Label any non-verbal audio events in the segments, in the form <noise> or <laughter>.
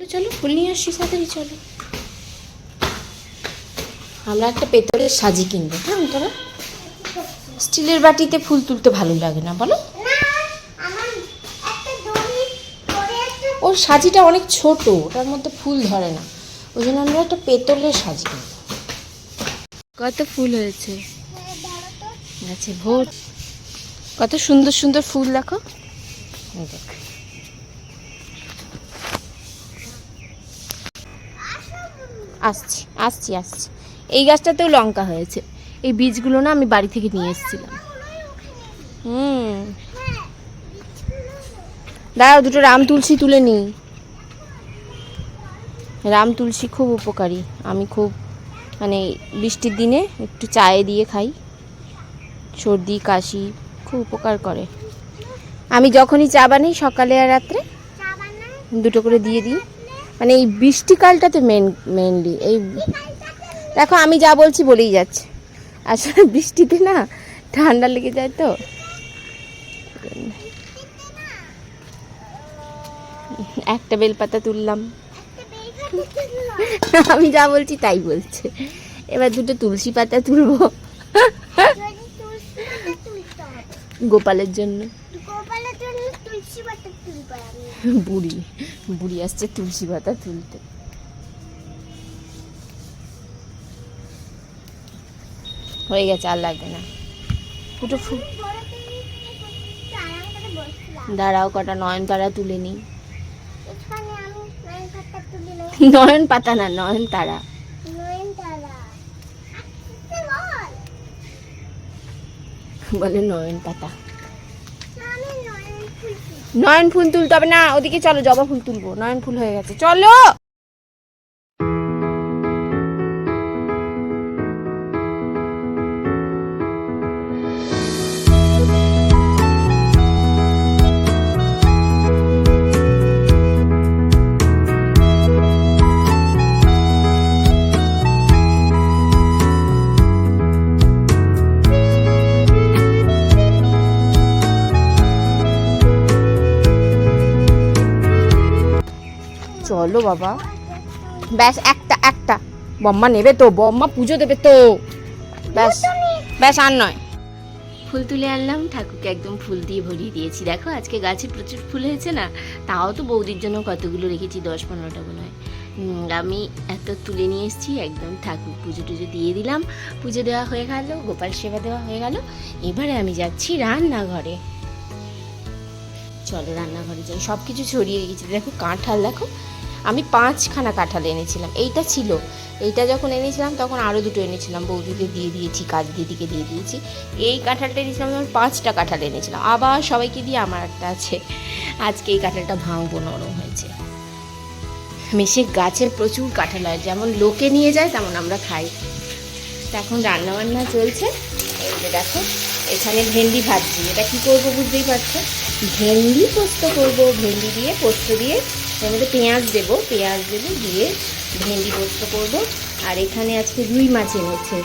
চলো চলো ফুল নিয়ে আসছি তাড়াতাড়ি চলো। আমরা একটা পেতলের সাজি কিনবো হ্যাঁ তোরা স্টিলের বাটিতে ফুল তুলতে ভালো লাগে না বলো। ওর সাজিটা অনেক ছোট ওটার মধ্যে ফুল ধরে না। ওই জন্য আমরা একটা পেতলের সাজি কিনবো। কত ফুল হয়েছে? আছে ভোর। কত সুন্দর সুন্দর ফুল দেখো। দেখ। আসছি আসছি আসছি। এই গাছটাতেও লঙ্কা হয়েছে। এই বীজগুলো না আমি বাড়ি থেকে নিয়ে এসেছিলাম। হুম। দাঁড়াও দুটো রাম তুলসী তুলে নিই। রাম তুলসী খুব উপকারী। আমি খুব মানে বৃষ্টির দিনে একটু চায়ে দিয়ে খাই। সর্দি কাশি খুব উপকার করে। আমি যখনই চা বানাই সকালে আর রাত্রে দুটো করে দিয়ে দিই। মানে এই বৃষ্টিকালটাতে মেন মেনলি এই দেখো আমি যা বলছি বলেই যাচ্ছে। আসলে বৃষ্টিতে না ঠান্ডা লেগে যায় তো। একটা বেলপাতা তুললাম। আমি যা বলছি তাই বলছে। এবার দুটো তুলসী পাতা তুলবো। গোপালের জন্য। বুড়ি। বুড়ি আসছে তুলসী পাতা তুলতে হয়ে গেছে আর লাগবে না দুটো ফুল দাঁড়াও কটা নয়ন তারা তুলে নিই নয়ন পাতা না নয়ন তারা বলে নয়ন পাতা নয়ন ফুল তুলতে হবে। না, ওদিকে চলো, জবা ফুল তুলবো। নয়ন ফুল হয়ে গেছে। চলো! চলো বাবা। ব্যাস, একটা একটা। বম্মা নেবে তো, বম্মা পুজো দেবে তো। ব্যাস ব্যাস, আর নয়। ফুল তুলে আনলাম, ঠাকুরকে একদম ফুল দিয়ে ভরিয়ে দিয়েছি। দেখো, আজকে গাছে প্রচুর ফুল হয়েছে না? তাও তো বৌদির জন্য কতগুলো রেখেছি, দশ পনেরোটা মনে হয়। আমি এত তুলে নিয়ে এসেছি, একদম ঠাকুর পুজো টুজো দিয়ে দিলাম। পুজো দেওয়া হয়ে গেল, গোপাল সেবা দেওয়া হয়ে গেল। এবারে আমি যাচ্ছি রান্নাঘরে। চলো, রান্নাঘরে যাই। সব কিছু ছড়িয়ে রেখেছি দেখো, কাঁঠাল, দেখো। আমি পাঁচখানা কাঁঠাল এনেছিলাম। এইটা ছিল। এইটা যখন এনেছিলাম, তখন আরও দুটো এনেছিলাম। বৌদিকে দিয়ে দিয়েছি, কাজ দিদিকে দিয়ে দিয়েছি। এই কাঁঠালটা এনেছিলাম, আমি পাঁচটা কাঁঠাল এনেছিলাম। আবার সবাইকে দিয়ে আমার একটা আছে। আজকে এই কাঁঠালটা ভাঙবো, নরম হয়েছে। মেশে গাছের প্রচুর কাঁঠাল হয়। যেমন লোকে নিয়ে যায়, তেমন আমরা খাই। এখন রান্নাবান্না চলছে। এই যে দেখো, এখানে ভেন্ডি ভাজছি। এটা কী করব বুঝতেই পারছ? ভেন্ডি পোস্ত করব। ভেন্ডি দিয়ে পোস্ত দিয়ে এর মধ্যে পেঁয়াজ দেবো। পেঁয়াজ দেবো দিয়ে ভেন্ডি পোস্ত করব। আর এখানে আজকে রুই মাছ এনেছে।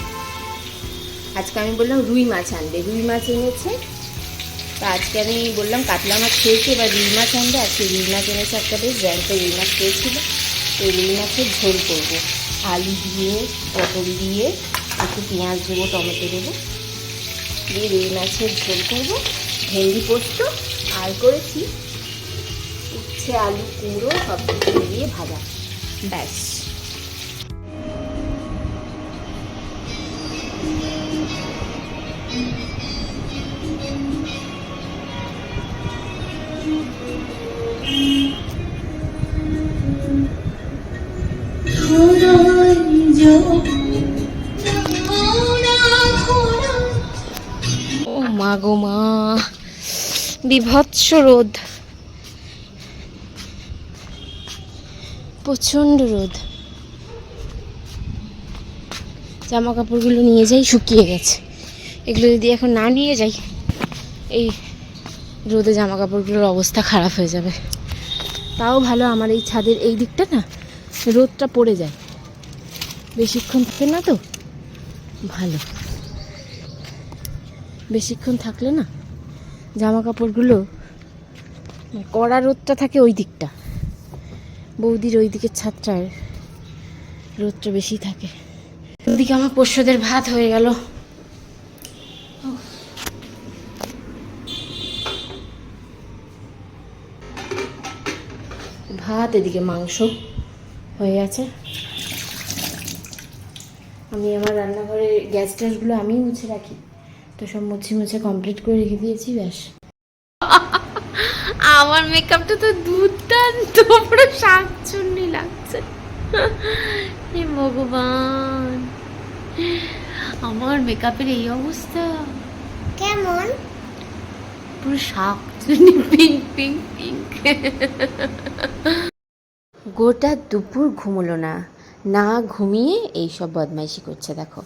আজকে আমি বললাম রুই মাছ আনবে। রুই মাছ এনেছে। তা আজকে আমি বললাম কাতলা মাছ খেয়েছি, এবার রুই মাছ আনবে। আজকে রুই মাছ এনেছে একটা বেশ জ্যান্ত রুই মাছ খেয়েছিল। তো রুই মাছের ঝোল করব। আলু দিয়ে, পটল দিয়ে, একটু পেঁয়াজ দেবো, টমেটো দেবো। দিয়ে রুই মাছের ঝোল করব। ভেন্ডি পোস্ত আর করেছি উচ্ছে আলু কুমড়ো সব কিছু দিয়ে ভাজা। ব্যাস। বিভৎস রোদ প্রচণ্ড রোদ জামা কাপড়গুলো নিয়ে যাই, শুকিয়ে গেছে। এগুলো যদি এখন না নিয়ে যাই, এই রোদে জামা কাপড়গুলোর অবস্থা খারাপ হয়ে যাবে। তাও ভালো আমার এই ছাদের এই দিকটা না, রোদটা পড়ে যায়। বেশিক্ষণ থাকে না তো, ভালো। বেশিক্ষণ থাকলে না জামা কাপড়গুলো কড়া রোদটা থাকে ওই দিকটা। বৌদির ওই দিকের ছাদটায় রোদটা বেশি থাকে। ওদিকে আমার পোষ্যদের ভাত হয়ে গেল। ভাত, এদিকে মাংস হয়ে গেছে আমি আমার রান্নাঘরের গ্যাস ট্যাসগুলো আমিই মুছে রাখি। তো সব মুছে মুছে কমপ্লিট করে রেখে দিয়েছি ব্যাস। <laughs> আমার মেকআপটা তো দুর্দান্ত পুরো শাকচুন্নি লাগছে। হে ভগবান। আমার মেকআপের এই অবস্থা। কেমন? পুরো শাকচুন্নি পিঙ্ক পিঙ্ক পিঙ্ক গোটা দুপুর ঘুমলো না। না ঘুমিয়ে এই সব বদমাইশি করছে দেখো।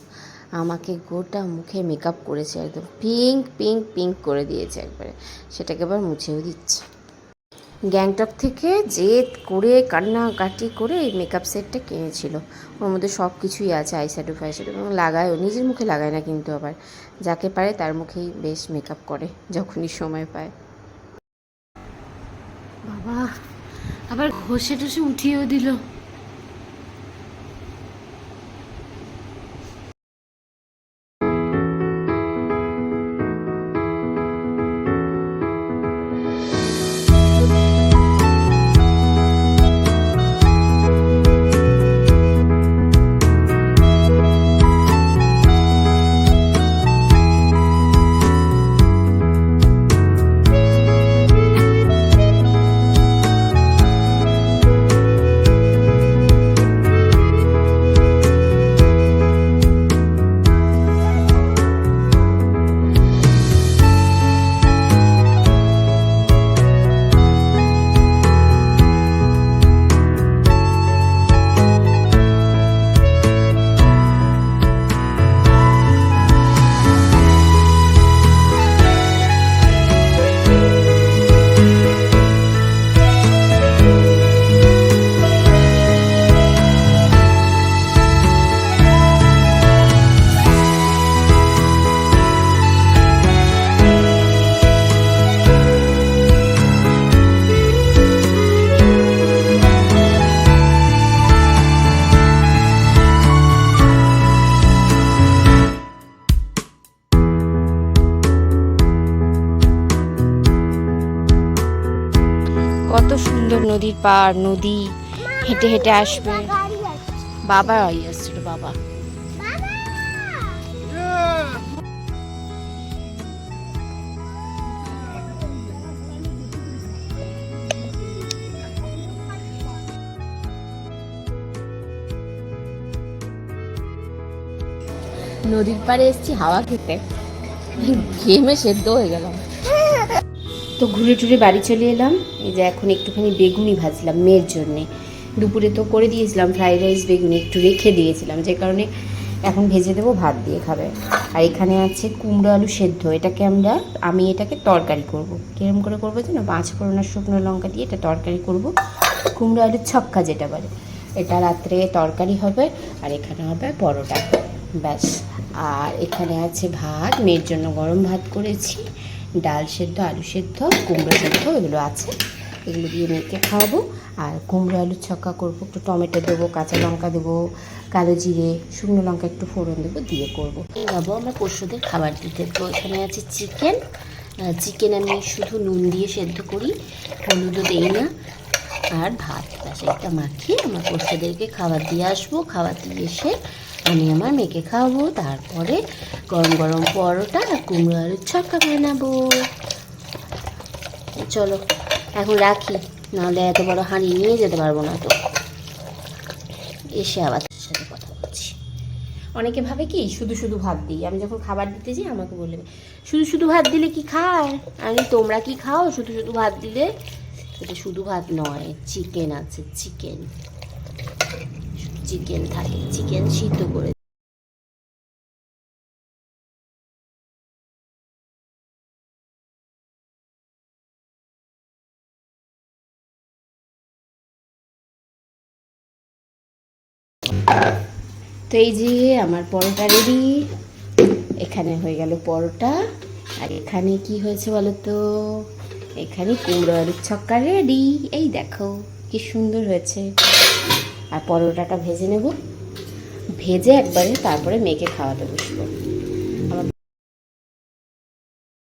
আমাকে গোটা মুখে মেকআপ করেছে একদম। পিঙ্ক পিঙ্ক পিঙ্ক করে দিয়েছে একবারে। সেটাকে আবার মুছেও দিচ্ছে। গ্যাংটক থেকে জেদ করে, কান্নাকাটি করে এই মেকআপ সেটটা কিনেছিল। ওর মধ্যে সব কিছুই আছে আইশ্যাডো ফাইশ্যাডো এবং লাগায়ও। নিজের মুখে লাগায় না কিন্তু আবার। যাকে পারে তার মুখেই বেশ মেকআপ করে, যখনই সময় পায়। বাবা, আবার ঘষে টষে উঠিয়েও দিল। নদীর পাড়, নদী, হেঁটে হেঁটে আসবে। বাবা আসছিল বাবা। নদীর পাড়ে এসেছি হাওয়া খেতে। ঘেমে সেদ্ধ হয়ে গেলাম। তো ঘুরে টুরে বাড়ি চলে এলাম। এই যে এখন একটুখানি বেগুনি ভাজলাম মেয়ের জন্যে। দুপুরে তো করে দিয়েছিলাম, ফ্রাইড রাইস, বেগুনি একটু রেখে দিয়েছিলাম। যে কারণে এখন ভেজে দেবো, ভাত দিয়ে খাবে। আর এখানে আছে কুমড়ো আলু সেদ্ধ। এটাকে আমরা, আমি এটাকে তরকারি করব। কিরম করে করব জানো? পাঁচ ফোড়নার শুকনো লঙ্কা দিয়ে এটা তরকারি করব। কুমড়ো আলুর ছক্কা যেটা বলে। এটা রাত্রে তরকারি হবে আর এখানে হবে পরোটা। ব্যাস। আর এখানে আছে ভাত। মেয়ের জন্য গরম ভাত করেছি। ডাল সেদ্ধ, আলু সেদ্ধ, কুমড়ো সেদ্ধ, এগুলো আছে। এগুলো দিয়ে মেয়েকে খাওয়াবো। আর কুমড়ো আলুর ছক্কা করব, একটু টমেটো দেবো, কাঁচা লঙ্কা দেবো, কালো জিরে, শুকনো লঙ্কা একটু ফোড়ন দেবো, দিয়ে করব। যাব আমরা পশুদের খাবার দিতে। তো এখানে আছে চিকেন। চিকেন আমি শুধু নুন দিয়ে সেদ্ধ করি, হলুদও দেই না। আর ভাত। একটা মাখিয়ে আমার পশুদেরকে খাবার দিয়ে আসব। খাবার দিয়ে এসে আমি আমার মেয়েকে খাওয়াবো, তারপরে গরম গরম পরোটা আর কুমড়ো আলুর ছক্কা বানাবো। চলো, এখন রাখি, নাহলে এত বড় হাঁড়ি নিয়ে যেতে পারব না তো। এসে আবার সাথে কথা বলছি। অনেকে ভাবে কি, শুধু শুধু ভাত দিই। আমি যখন খাবার দিতে যাই, আমাকে বলবে শুধু শুধু ভাত দিলে কি খায় আমি, তোমরা কি খাও? শুধু শুধু ভাত দিলে? এটা শুধু ভাত নয়, চিকেন আছে, চিকেন। চিকেন থাকে চিকেন সিদ্ধ করে তো এই যে আমার পরোটা রেডি এখানে হয়ে গেল পরোটা। আর এখানে কি হয়েছে বলো তো এখানে কুমড়ো আলুর ছক্কা রেডি এই দেখো কি সুন্দর হয়েছে। আর পরোটাটা ভেজে নেব। ভেজে একবারে তারপরে মেয়েকে খাওয়াতে বসবো।